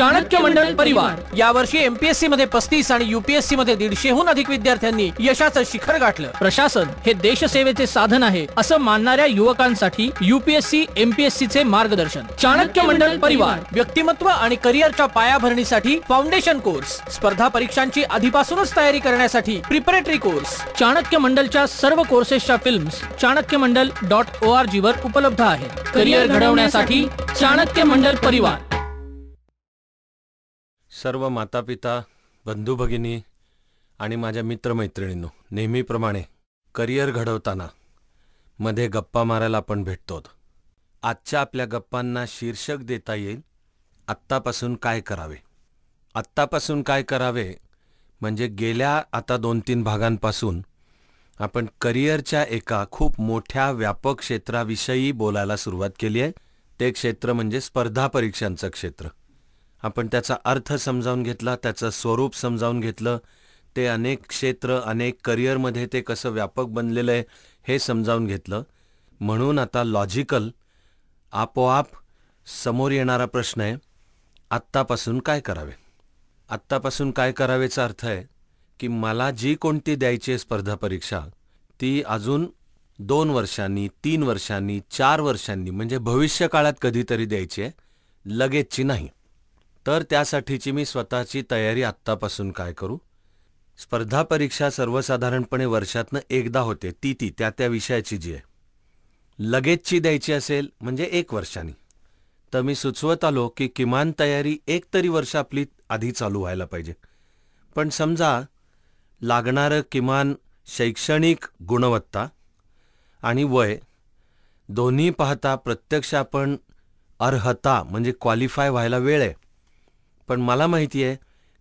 चाणक्य मंडळ परिवार. यावर्षी एमपीएससी मध्ये पस्तीस आणि युपीएससी मध्ये दीडशेहून अधिक विद्यार्थ्यांनी यशाचं शिखर गाठलं. प्रशासन हे देशसेवेचे साधन आहे असं मानणाऱ्या युवकांसाठी युपीएससी एमपीएससी चे मार्गदर्शन. चाणक्य मंडळ परिवार व्यक्तिमत्व आणि करिअरच्या पायाभरणीसाठी फाउंडेशन कोर्स. स्पर्धा परीक्षांची आधीपासूनच तयारी करण्यासाठी प्रिपरेटरी कोर्स. चाणक्य मंडलच्या सर्व कोर्सेसच्या films Chanakya Mandal dot O R G वर उपलब्ध आहेत. करिअर घडवण्यासाठी चाणक्य मंडळ परिवार. सर्व मातापिता बंधू भगिनी आणि माझ्या मित्रमैत्रिणींनो नेहमीप्रमाणे करिअर घडवताना मध्ये गप्पा मारायला आपण भेटतो आजच्या आपल्या गप्पांना शीर्षक देता येईल आत्तापासून काय करावे? आत्तापासून काय करावे? म्हणजे गेल्या आता दोन तीन भागांपासून आपण करिअरच्या एका खूप मोठ्या व्यापक क्षेत्राविषयी बोलायला सुरुवात केली आहे. ते क्षेत्र म्हणजे स्पर्धा परीक्षांचं क्षेत्र. आपण त्याचा अर्थ समजावून घेतला त्याचं स्वरूप समजावून घेतलं ते अनेक क्षेत्र अनेक करिअरमध्ये ते कसं व्यापक बनलेलं आहे हे समजावून घेतलं. म्हणून आता लॉजिकल आपोआप समोर येणारा प्रश्न आहे आत्तापासून काय करावे? आत्तापासून काय करावेचा अर्थ आहे की मला जी कोणती द्यायची आहे स्पर्धा परीक्षा ती अजून दोन वर्षांनी तीन वर्षांनी चार वर्षांनी म्हणजे भविष्यकाळात कधीतरी द्यायची आहे लगेचची नाही. तर त्यासाठीची मी स्वतःची तयारी आत्तापासून काय करू? स्पर्धा परीक्षा सर्वसाधारणपणे वर्षातनं एकदा होते ती ती त्या त्या विषयाची जी आहे. लगेचची द्यायची असेल म्हणजे एक वर्षांनी. तर मी सुचवत आलो की किमान तयारी एक तरी वर्ष आपली आधी चालू व्हायला पाहिजे. पण समजा लागणारं किमान शैक्षणिक गुणवत्ता आणि वय दोन्ही पाहता प्रत्यक्ष आपण अर्हता म्हणजे क्वालिफाय व्हायला वेळ आहे. पण मला माहिती आहे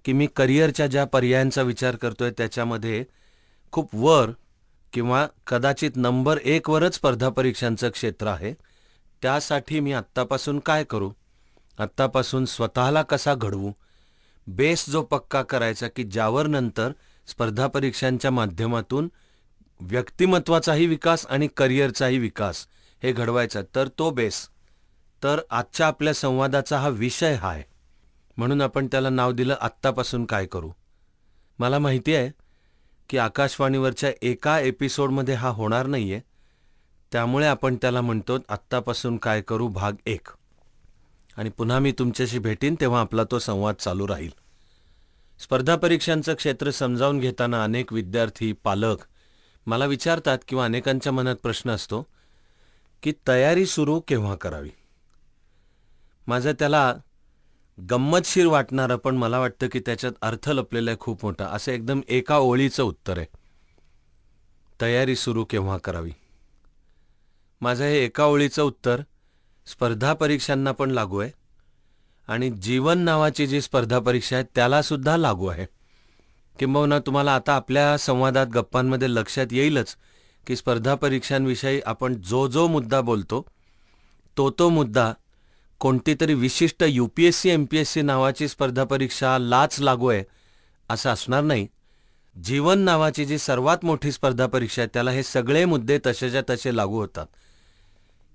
की मी करिअरच्या ज्या पर्यायांचा विचार करतोय त्याच्यामध्ये खूप वर किंवा कदाचित नंबर एकवरच स्पर्धा परीक्षांचं क्षेत्र आहे. त्यासाठी मी आत्तापासून काय करू? आत्तापासून स्वतःला कसा घडवू? बेस जो पक्का करायचा की ज्यावर नंतर स्पर्धा परीक्षांच्या माध्यमातून व्यक्तिमत्वाचाही विकास आणि करिअरचाही विकास हे घडवायचा तर तो बेस. तर आजच्या आपल्या संवादाचा हा विषय हा आहे. म्हणून आपण त्याला नाव दिलं आत्तापासून काय करू? मला माहिती आहे की आकाशवाणीवरच्या एका एपिसोडमध्ये हा होणार नाहीये. त्यामुळे आपण त्याला म्हणतो आत्तापासून काय करू भाग एक. आणि पुन्हा मी तुमच्याशी भेटीन तेव्हा आपला तो संवाद चालू राहील. स्पर्धा परीक्षांचं क्षेत्र समजावून घेताना अनेक विद्यार्थी पालक मला विचारतात किंवा अनेकांच्या मनात प्रश्न असतो की तयारी सुरू केव्हा करावी? माझं त्याला गंमतशीर वाटणारं पण मला वाटतं की त्याच्यात अर्थ लपलेला आहे खूप मोठा. असं एकदम एका ओळीचं उत्तर आहे. तयारी सुरू केव्हा करावी? माझं हे एका ओळीचं उत्तर स्पर्धा परीक्षांना पण लागू आहे. आणि जीवन नावाची जी स्पर्धा परीक्षा आहे त्यालासुद्धा लागू आहे. किंबहुना तुम्हाला आता आपल्या संवादात गप्पांमध्ये लक्षात येईलच की स्पर्धा परीक्षांविषयी आपण जो जो मुद्दा बोलतो तो तो मुद्दा कोणती तरी विशिष्ट U P S C M P S C नावाची स्पर्धा परीक्षा लाच लागू आहे असं असणार नाही. जीवन नावाची जी सर्वात मोठी स्पर्धा परीक्षा आहे त्याला हे सगळे मुद्दे तसेच्या तसे लागू होतात.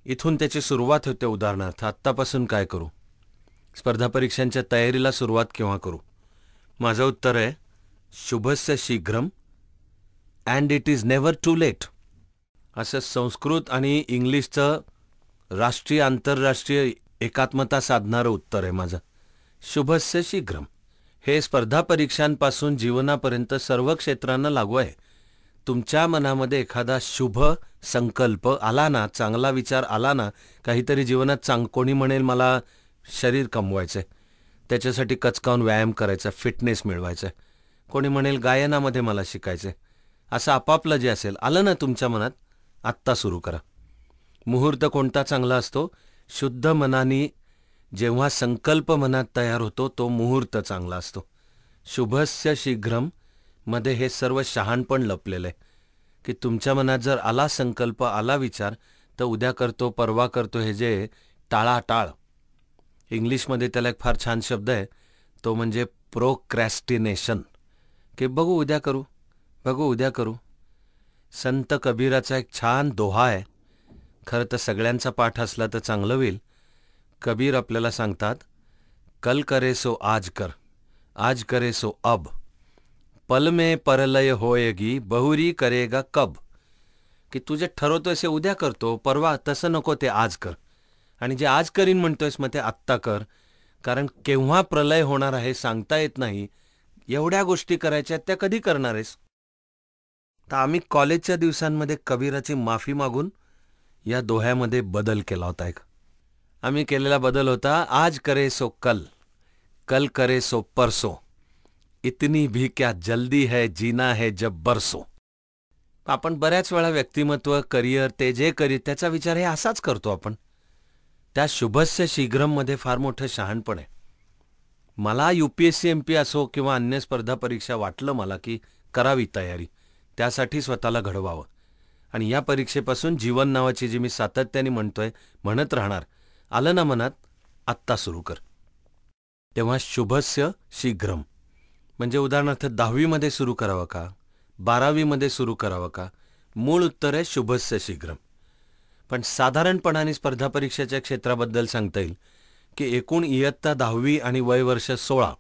इथून त्याची सुरुवात होते उदाहरणार्थ आत्तापासून काय करू? स्पर्धा परीक्षांच्या तयारीला सुरुवात केव्हा करू? माझं उत्तर आहे शुभस्य शीघ्रम and it is never too late असं संस्कृत आणि इंग्लिशचं राष्ट्रीय आंतरराष्ट्रीय एकात्मता साधणारं उत्तर आहे माझं. शुभस्य शीघ्रम. हे स्पर्धा परीक्षांपासून जीवनापर्यंत सर्व क्षेत्रांना लागू आहे. तुमच्या मनामध्ये एखादा शुभ संकल्प आला ना चांगला विचार आला ना काहीतरी जीवनात चांग कोणी म्हणेल मला शरीर कमवायचं आहे त्याच्यासाठी कचकावून व्यायाम करायचा फिटनेस मिळवायचा कोणी म्हणेल गायनामध्ये मला शिकायचं आहे असं आपापलं जे असेल आलं ना तुमच्या मनात आत्ता सुरू करा. मुहूर्त कोणता चांगला असतो शुद्ध मनाने जेव्हा संकल्प मनात तयार होतो तो मुहूर्त चांगला असतो. शुभस्य शीघ्रममध्ये हे सर्व शहाणपण लपलेलं आहे. की तुमच्या मनात जर आला संकल्प आला विचार तर उद्या करतो परवा करतो हे जे टाळाटाळ. इंग्लिशमध्ये त्याला एक फार छान शब्द आहे तो म्हणजे प्रोक्रॅस्टिनेशन की बघू उद्या करू बघू उद्या करू. संत कबीराचा एक छान दोहा आहे. खरं तर सगळ्यांचा पाठ असला तर चांगलं होईल. कबीर आपल्याला सांगतात कल करे सो आज कर आज करे सो अब. पल में परलय होयगी बहुरी करेगा कब. की तू जे ठरवतोयस हे उद्या करतो परवा तसं नको ते आज कर. आणि जे आज करीन म्हणतोयस मग ते आत्ता कर. कारण केव्हा प्रलय होणार आहे सांगता येत नाही. एवढ्या गोष्टी करायच्या त्या कधी करणार आहेस? तर आम्ही कॉलेजच्या दिवसांमध्ये कबीराची माफी मागून या दोह्यामध्ये बदल केला होता एक. आम्ही केलेला बदल होता आज करे सो कल कल करे सो परसो इतनी भी क्या जल्दी है जीना है जब बरसो. आपण बऱ्याच वेळा व्यक्तिमत्व करिअर ते जे करीत त्याचा विचार हे असाच करतो आपण. त्या शुभस्य शीघ्रममध्ये फार मोठं शहाणपण. आहे मला U P S C M P असो किंवा अन्य स्पर्धा परीक्षा वाटलं मला की करावी तयारी. त्यासाठी स्वतःला घडवावं. आणि या परीक्षेपासून जीवन नावाची जी मी सातत्याने म्हणतोय म्हणत राहणार आलं ना मनात आत्ता सुरू कर. तेव्हा शुभस्य शीघ्रम. म्हणजे उदाहरणार्थ दहावीमध्ये सुरू करावं का? बारावीमध्ये सुरू करावं का? मूळ उत्तर आहे शुभस्य शीघ्रम. पण साधारणपणाने स्पर्धा परीक्षेच्या क्षेत्राबद्दल सांगता येईल की एकूण इयत्ता दहावी आणि वय वर्ष सोळा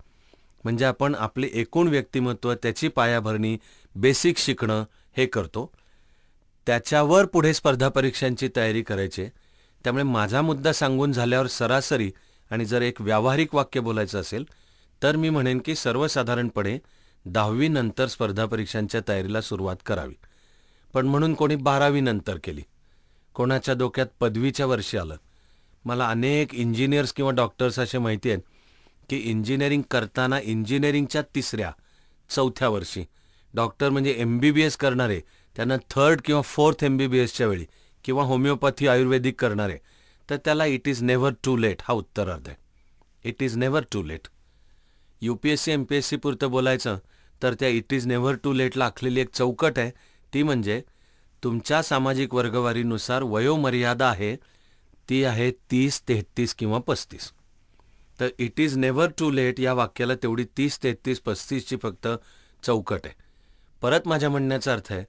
म्हणजे आपण आपले एकूण व्यक्तिमत्व त्याची पायाभरणी बेसिक शिकणं हे करतो. त्याच्यावर पुढे स्पर्धा परीक्षांची तयारी करायची त्यामुळे माझा मुद्दा सांगून झाल्यावर सरासरी आणि जर एक व्यावहारिक वाक्य बोलायचं असेल तर मी म्हणेन की सर्वसाधारणपणे दहावी नंतर स्पर्धा परीक्षांच्या तयारीला सुरुवात करावी. पण म्हणून कोणी बारावी नंतर केली. कोणाच्या डोक्यात पदवीच्या वर्षी आलं. मला अनेक इंजिनियर्स किंवा डॉक्टर्स असे माहिती आहेत की इंजिनिअरिंग करताना इंजिनिअरिंगच्या तिसऱ्या चौथ्या वर्षी डॉक्टर म्हणजे एम बी बी एस करणारे त्यांना थर्ड किंवा फोर्थ एम बी बी एसच्या वेळी किंवा होमिओपॅथी आयुर्वेदिक करणारे तर त्याला it is never too late हा उत्तरार्थ आहे. It is never too late U P S C M P S C पुरतं बोलायचं तर त्या इट इज नेव्हर टू लेटला आखलेली एक चौकट आहे. ती म्हणजे तुमच्या सामाजिक वर्गवारीनुसार वयोमर्यादा आहे ती आहे तीस तेहतीस किंवा पस्तीस. तर it is never too late या वाक्याला तेवढी तीस तेहतीस पस्तीसची फक्त चौकट आहे. परत माझ्या म्हणण्याचा अर्थ आहे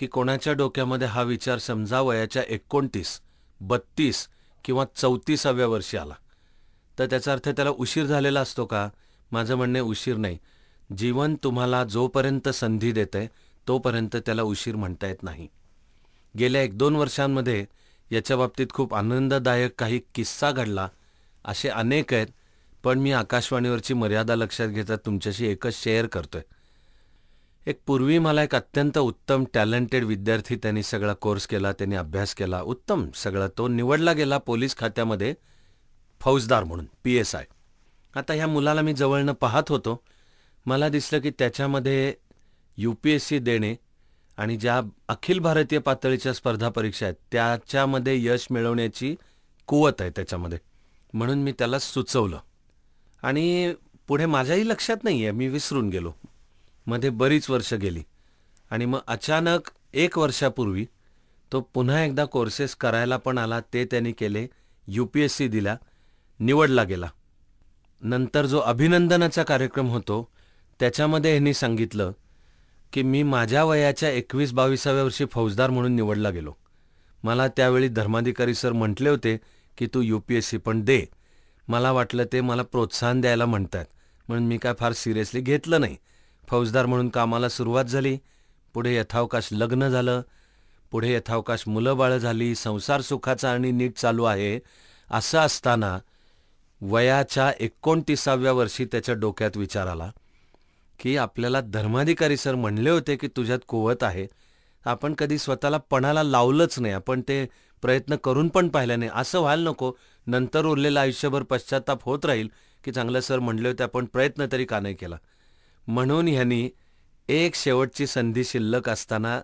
की कोणाच्या डोक्यामध्ये हा विचार समजा वयाच्या एकोणतीस बत्तीस किंवा चौतीसाव्या वर्षी आला? तर त्याचा अर्थ त्याला उशीर झालेला असतो का? माझं म्हणणे उशीर नाही. जीवन तुम्हाला जोपर्यंत संधी देतंय तोपर्यंत त्याला उशीर म्हणता येत नाही. गेल्या एक दोन वर्षांमध्ये याच्या बाबतीत खूप आनंददायक काही किस्सा घडला. असे अनेक आहेत पण मी आकाशवाणीवरची मर्यादा लक्षात घेता तुमच्याशी एकच शेअर करतोय. एक पूर्वी मला एक अत्यंत उत्तम टॅलेंटेड विद्यार्थी त्यांनी सगळा कोर्स केला त्यांनी अभ्यास केला. उत्तम सगळा तो निवडला गेला पोलीस खात्यामध्ये फौजदार म्हणून पी एस आय. आता ह्या मुलाला मी जवळनं पाहत होतो. मला दिसलं की त्याच्यामध्ये यू पी एस सी देणे आणि ज्या अखिल भारतीय पातळीच्या स्पर्धा परीक्षा आहेत त्याच्यामध्ये यश मिळवण्याची कुवत आहे त्याच्यामध्ये. म्हणून मी त्याला सुचवलं. आणि पुढे माझ्याही लक्षात नाही आहे मी विसरून गेलो. मध्ये बरीच वर्ष गेली. आणि मग अचानक एक वर्षापूर्वी तो पुन्हा एकदा कोर्सेस करायला पण आला ते त्यांनी केले यू पी एस सी दिला निवडला गेला. नंतर जो अभिनंदनाचा कार्यक्रम होतो त्याच्यामध्ये ह्यांनी सांगितलं की मी माझ्या वयाच्या एकवीस बावीसाव्या वर्षी फौजदार म्हणून निवडला गेलो. मला त्यावेळी धर्माधिकारी सर म्हटले होते की तू यू पी एस सी पण दे. मला वाटलं ते मला प्रोत्साहन द्यायला म्हणतात. म्हणून मी काय फार सिरियसली घेतलं नाही. फौजदार म्हणून कामाला सुरुवात झाली. पुढे यथावकाश लग्न झालं. पुढे यथावकाश मुलं बाळं झाली. संसार सुखाचा आणि नीट चालू आहे असं असताना वयाच्या एकोणतीसाव्या वर्षी त्याच्या डोक्यात विचार आला की आपल्याला धर्माधिकारी सर म्हणले होते की तुझ्यात कुवत आहे. आपण कधी स्वतःला पणाला लावलंच नाही. आपण ते प्रयत्न करून पण पाहिलं नाही. असं व्हायला नको. नंतर उरलेलं आयुष्यभर पश्चाताप होत राहील की चांगलं सर म्हणले होते आपण प्रयत्न तरी का नाही केला? म्हणून ह्यांनी एक शेवटची संधी शिल्लक असताना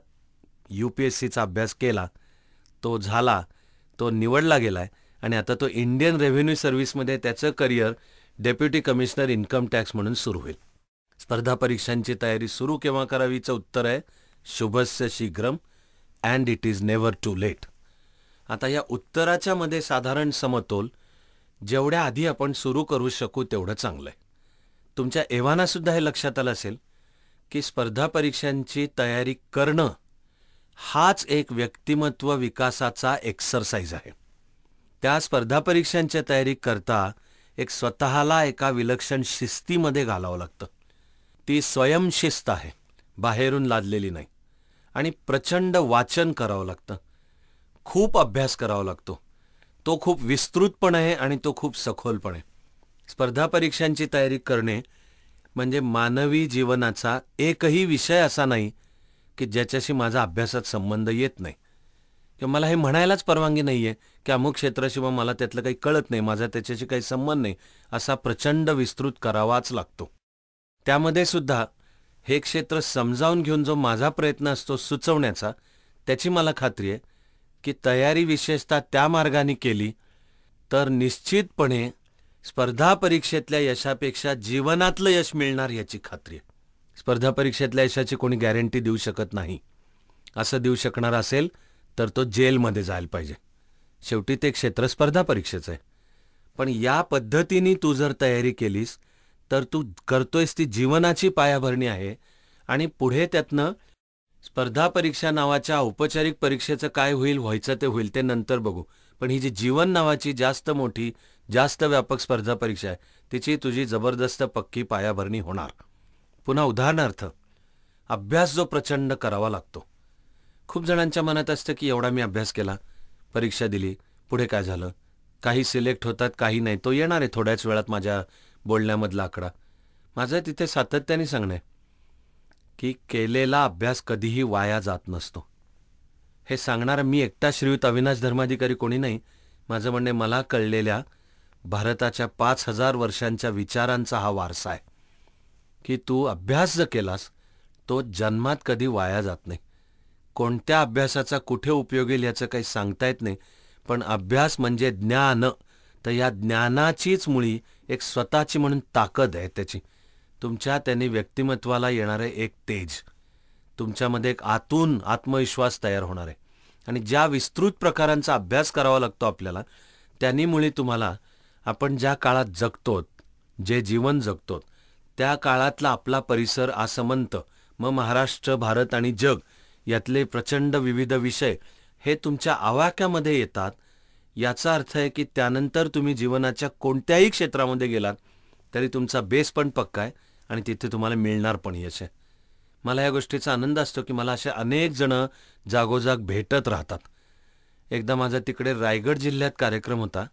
यू पी एस सीचा अभ्यास केला तो झाला तो निवडला गेलाय आणि आता तो इंडियन रेव्हेन्यू सर्व्हिसमध्ये त्याचं career deputy commissioner income tax म्हणून सुरू होईल. स्पर्धा परीक्षांची तयारी सुरू केव्हा करावीचं उत्तर आहे? शुभस्य शीघ्रम and it is never too late आता या उत्तराच्या मध्ये साधारण समतोल जेवढ्या आधी आपण सुरू करू शकू तेवढं चांगलं आहे तुमच्या एव्हानासुद्धा हे लक्षात आलं असेल की स्पर्धा परीक्षांची तयारी करणं हाच एक व्यक्तिमत्व विकासाचा एक्सरसाइज आहे. त्या स्पर्धा परीक्षांच्या तयारी करता एक स्वतःला एका विलक्षण शिस्तीमध्ये घालावं लागतं. ती स्वयंशिस्त आहे बाहेरून लादलेली नाही आणि प्रचंड वाचन करावं लागतं. खूप अभ्यास करावा लागतो. तो खूप विस्तृतपणे आहे आणि तो खूप सखोलपणे आहे. स्पर्धा परीक्षांची तयारी करणे म्हणजे मानवी जीवनाचा एकही विषय असा नाही की ज्याच्याशी माझा अभ्यासात संबंध येत नाही. किंवा मला हे म्हणायलाच परवानगी नाही आहे की अमुक क्षेत्राशिवाय मला त्यातलं काही कळत नाही माझा त्याच्याशी काही संबंध नाही असा प्रचंड विस्तृत करावाच लागतो. त्यामध्ये सुद्धा हे क्षेत्र समजावून घेऊन जो माझा प्रयत्न असतो सुचवण्याचा त्याची मला खात्री आहे की तयारी विशेषतः त्या मार्गाने केली तर निश्चितपणे स्पर्धा परीक्षेतल्या यशापेक्षा जीवनातलं यश मिळणार याची खात्री. आहे स्पर्धा परीक्षेतल्या यशाची कोणी गॅरंटी देऊ शकत नाही. असं देऊ शकणार असेल तर तो जेलमध्ये जायला पाहिजे. शेवटी ते क्षेत्र स्पर्धा परीक्षेचं आहे. पण या पद्धतीने तू जर तयारी केलीस तर तू करतोयस ती जीवनाची पायाभरणी आहे आणि पुढे त्यातनं स्पर्धा परीक्षा नावाच्या औपचारिक परीक्षेचं काय होईल व्हायचं ते होईल ते नंतर बघू. पण ही जी जीवन नावाची जास्त मोठी जास्त व्यापक स्पर्धा परीक्षा आहे. तिची तुझी जबरदस्त पक्की पायाभरणी होणार. पुन्हा उदाहरणार्थ अभ्यास जो प्रचंड करावा लागतो. खूप जणांच्या मनात असतं की एवढा मी अभ्यास केला परीक्षा दिली पुढे काय झालं? काही सिलेक्ट होतात काही नाही. तो येणार आहे थोड्याच वेळात माझ्या बोलण्यामधला आकडा. माझं तिथे सातत्याने सांगणं आहे की केलेला अभ्यास कधीही वाया जात नसतो. हे सांगणारा मी एकटा श्रीयुत अविनाश धर्माधिकारी कोणी नाही. माझं म्हणणे मला कळलेल्या भारताच्या पाच हजार वर्षांच्या विचारांचा हा वारसा आहे. की तू अभ्यास जर केलास तो जन्मात कधी वाया जात नाही. कोणत्या अभ्यासाचा कुठे उपयोग येईल याचं काही सांगता येत नाही. पण अभ्यास म्हणजे ज्ञान तर या ज्ञानाचीच मुळी एक स्वतःची म्हणून ताकद आहे त्याची. तुमच्या त्यांनी व्यक्तिमत्वाला येणारे एक तेज. तुमच्यामध्ये एक आतून आत्मविश्वास तयार होणार आहे. आणि ज्या विस्तृत प्रकारांचा अभ्यास करावा लागतो आपल्याला त्यांनी मुळे तुम्हाला आपण ज्या काळात जगतो जे जीवन जगतो त्या काळातला आपला परिसर आसमंत मग महाराष्ट्र भारत आणि जग यातले प्रचंड विविध विषय हे तुमच्या आवाक्यामध्ये येतात. याचा अर्थ आहे की त्यानंतर तुम्ही जीवनाच्या कोणत्याही क्षेत्रामध्ये गेलात तरी तुमचा बेस पण पक्का आहे आणि तिथे तुम्हाला मिळणार पण यश आहे. मला या गोष्टीचा आनंद असतो की मला असे अनेक जण जागोजाग भेटत राहतात. एकदा माझा तिकडे रायगड जिल्ह्यात कार्यक्रम होता.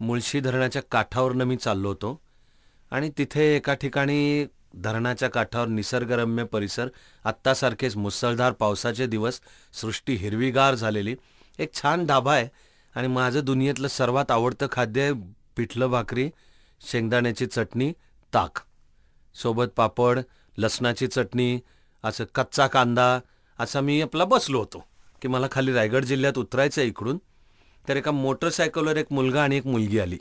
मुळशी धरणाच्या काठावरनं मी चाललो होतो आणि तिथे एका ठिकाणी धरणाच्या काठावर निसर्गरम्य परिसर आत्तासारखेच मुसळधार पावसाचे दिवस सृष्टी हिरवीगार झालेली एक छान ढाबा आहे आणि माझं दुनियेतलं सर्वात आवडतं खाद्य आहे पिठलं भाकरी शेंगदाण्याची चटणी ताक. सोबत पापड लसणाची चटणी असं कच्चा कांदा असा मी आपला बसलो होतो की मला खाली रायगड जिल्ह्यात उतरायचं आहे इकडून. तर एका मोटरसायकलवर एक मुलगा आणि एक मुलगी आली.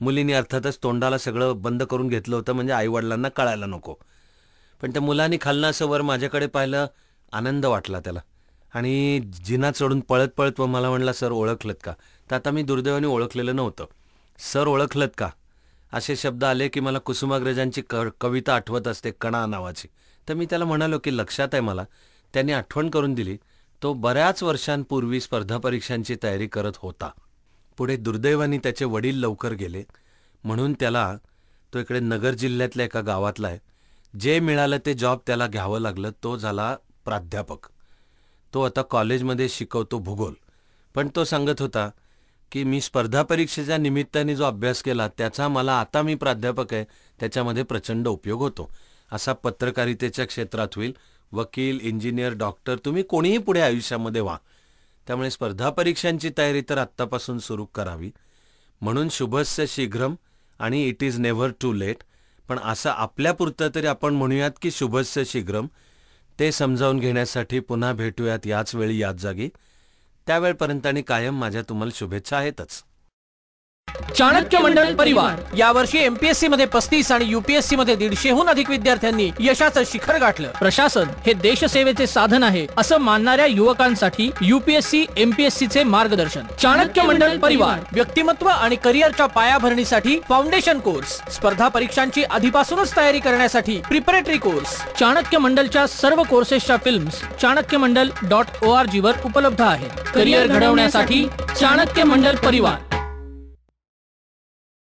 मुलीने अर्थातच तोंडाला सगळं बंद करून घेतलं होतं म्हणजे आईवडिलांना कळायला नको. पण त्या मुलांनी खालनासवर असं वर माझ्याकडे पाहिलं आनंद वाटला त्याला. आणि जिना चढून पळत पळत व मला म्हणला सर ओळखलत का? तर आता मी दुर्दैवाने ओळखलेलं नव्हतं. सर ओळखलत का? असे शब्द आले की मला कुसुमाग्रजांची क कविता आठवत असते कणा नावाची. तर मी त्याला म्हणालो की लक्षात आहे मला. त्यांनी आठवण करून दिली. तो बऱ्याच वर्षांपूर्वी स्पर्धा परीक्षांची तयारी करत होता. पुढे दुर्दैवाने त्याचे वडील लवकर गेले. म्हणून त्याला तो इकडे नगर जिल्ह्यातल्या एका गावातला आहे. जे मिळालं ते जॉब त्याला घ्यावं लागलं. तो झाला प्राध्यापक. तो आता कॉलेजमध्ये शिकवतो भूगोल. पण तो सांगत होता की मी स्पर्धा परीक्षेच्या निमित्ताने जो अभ्यास केला त्याचा मला आता मी प्राध्यापक आहे. त्याच्यामध्ये प्रचंड उपयोग होतो. असा पत्रकारितेच्या क्षेत्रात होईल. वकील इंजिनियर डॉक्टर तुम्ही कोणीही पुढे आयुष्यामध्ये व्हा. त्यामुळे स्पर्धा परीक्षांची तयारी तर आत्तापासून सुरू करावी. म्हणून शुभस्य शीघ्रम आणि it is never too late पण असं आपल्यापुरतं तरी आपण म्हणूयात की शुभस्य शीघ्रम. ते समजावून घेण्यासाठी पुन्हा भेटूयात याच वेळी याच जागी. त्यावेळपर्यंत आणि कायम माझ्या तुम्हाला शुभेच्छा आहेतच. चाणक्य मंडळ परिवार. यावर्षी एमपीएससी मध्ये पस्तीस आणि युपीएससी मध्ये दीडशेहून अधिक विद्यार्थ्यांनी यशाचं शिखर गाठलं. प्रशासन हे देशसेवेचे साधन आहे असं मानणाऱ्या युवकांसाठी युपीएससी एमपीएससी चे मार्गदर्शन. चाणक्य मंडळ परिवार व्यक्तिमत्व आणि करिअरच्या पायाभरणीसाठी फाउंडेशन कोर्स स्पर्धा परीक्षांची आधीपासूनच तयारी करण्यासाठी प्रिपरेटरी कोर्स. चाणक्य मंडलच्या सर्व कोर्सेसच्या films Chanakya Mandal dot O R G वर उपलब्ध आहेत. करिअर घडवण्यासाठी चाणक्य मंडल परिवार.